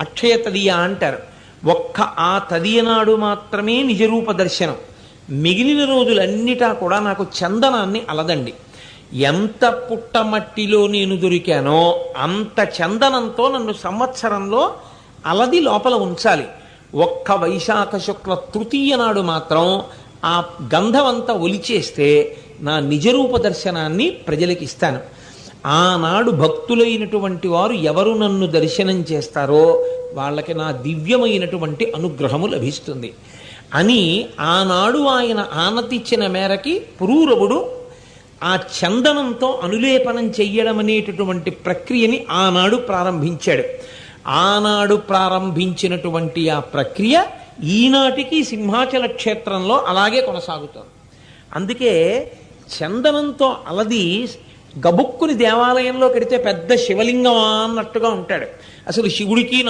అక్షయ తదియ అంటారు. ఒక్క ఆ తదియ నాడు మాత్రమే నిజరూప దర్శనం. మిగిలిన రోజులన్నిటా కూడా నాకు చందనాన్ని అలదండి. ఎంత పుట్టమట్టిలో నేను దొరికానో అంత చందనంతో నన్ను సంవత్సరంలో అలది లోపల ఉంచాలి. ఒక్క వైశాఖ శుక్ల తృతీయ నాడు మాత్రం ఆ గంధమంతా ఒలిచేస్తే నా నిజరూప దర్శనాన్ని ప్రజలకి ఇస్తాను. ఆనాడు భక్తులైనటువంటి వారు ఎవరు నన్ను దర్శనం చేస్తారో వాళ్ళకి నా దివ్యమైనటువంటి అనుగ్రహము లభిస్తుంది. అని ఆనాడు ఆయన ఆనతిచ్చిన మేరకి పురూరవుడు ఆ చందనంతో అనులేపనం చెయ్యడం అనేటటువంటి ప్రక్రియని ఆనాడు ప్రారంభించాడు. ఆనాడు ప్రారంభించినటువంటి ఆ ప్రక్రియ ఈనాటికి సింహాచల క్షేత్రంలో అలాగే కొనసాగుతుంది. అందుకే చందనంతో అలది గబుక్కుని దేవాలయంలో కడితే పెద్ద శివలింగమా అన్నట్టుగా ఉంటాడు. అసలు శివుడికి